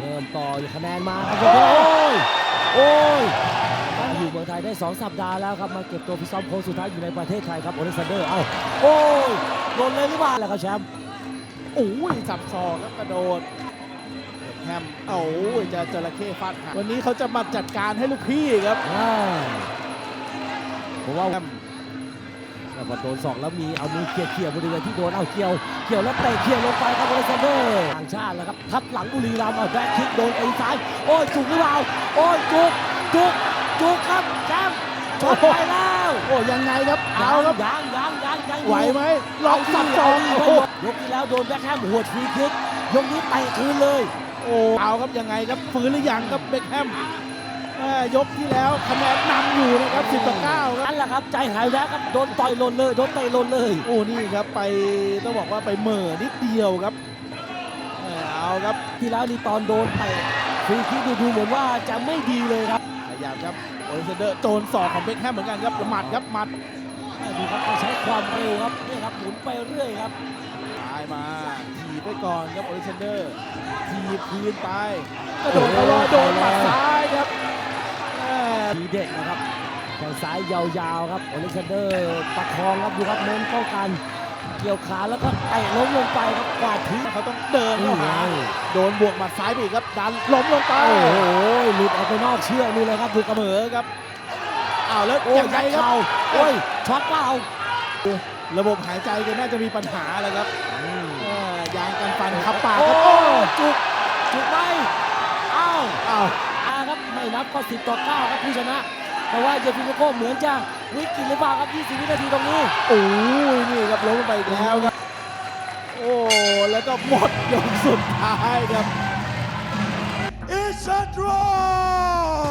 เริ่มต่ออยู่คะแนนมาครับโอ้ยโอ้ยอยู่เมืองไทยได้ 2 สัปดาห์แล้วครับมาเก็บตัวฟิตซ้อมโค้งสุดท้ายอยู่ในประเทศไทยครับโอเลกซานเดอร์เอ้าโอ้ยโดนเลยหรือเปล่าล่ะครับแชมป์โอ้ยสับซอกครับกระโดดแฮมโอ้ยจะจระเข้ฟาดหางวันนี้เขาจะมาจัดการให้ลูกพี่ครับอ่าผมว่า แฮมแต่ พอโดนสองแล้วมีเอามือเขี่ยเขี่ยบริเวณที่โดนเอาเกี่ยวเกี่ยวแล้วเตะเขี่ยลงไปครับโอเลกซานเดอร์ต่างชาติแล้วครับทับหลังบุรีรัมย์เอาแบ็คคิกโดนไอ้ซ้ายโอ้ยจุกหรือเปล่าโอ้ยจุกจุกจุกครับแชมป์ชนไปแล้วโอ้ยังไงครับเอาครับยังยังยังยังอยู่ไหวไหมลองสับซเอาอกดิโอ้เอาโหดิยกที่แล้วโดนแบ็คแฮมหัวดฟรีคิกยกนี้เตะคืนเลยโอ้เอาครับยังไงครับฟื้นหรือยังครับเบคแฮมแม่ ยกที่แล้วคะแนนนำอยู่นะครับ10ต่อ9ครับนั่นแหละครับใจหายแล้วครับโดนต่อยหล่นเลยโดนเตะหล่นเลยโอ้นี่ครับไปต้องบอกว่าไปเหม่อนิดเดียวครับแม่เอาครับที่แล้วนี่ตอนโดนเตะฟรีคิกดูดูเหมือนว่าจะไม่ดีเลยครับพยายามครับโอเลนเซเดอร์โจนศอกของเบคแฮมเหมือนกันครับหมัดครับหมัดดูครับต้องใช้ความเร็วครับนี่ครับหมุนไปเรื่อยครับตายมาถีบไปก่อนครับโอเลนเซเดอร์ถีบคืนไปกระโดดเขาลอยโดนหมัดซ้ายครับแม่ที เด็ดนะครับแข้งซ้ายยาวๆครับโอเล็กซานเดอร์ประคองครับดูครับเน้นป้องกัน เกี่ยวขาแล้วก็เตะล้มลงไปครับกวาดทิ้งเขาต้องเดินเข้าหานี่ไงโดนบวกหมัดซ้ายไปอีกครับดันล้มลงไปโอ้โหหลุดออกไปนอกเชือกนี่เลยครับดูกระเสเบิมดอครับอ้าวแล้วโอ้ยังไงยัดครับเข่าโอ้ยช็อตเปล่าระบบหายใจก็น่าจะมีปัญหาแล้วครับอืมเอ่อยางกันฟันขับปากโอ้ครับโอ้จุกจุกไหมอ้าวอ้าวอาครับไม่ นับก็ 10 ต่อ 9 ครับผู้ชนะ แต่ว่าเจฟิโมโก้เหมือนจะวิกฤตหรือเปล่าครับ 20 วินาทีตรงนี้ โอ้ยนี่ครับล้มลงไปอีกแล้วครับ โอ้ แล้วก็หมดยกสุดท้ายครับ It's a draw!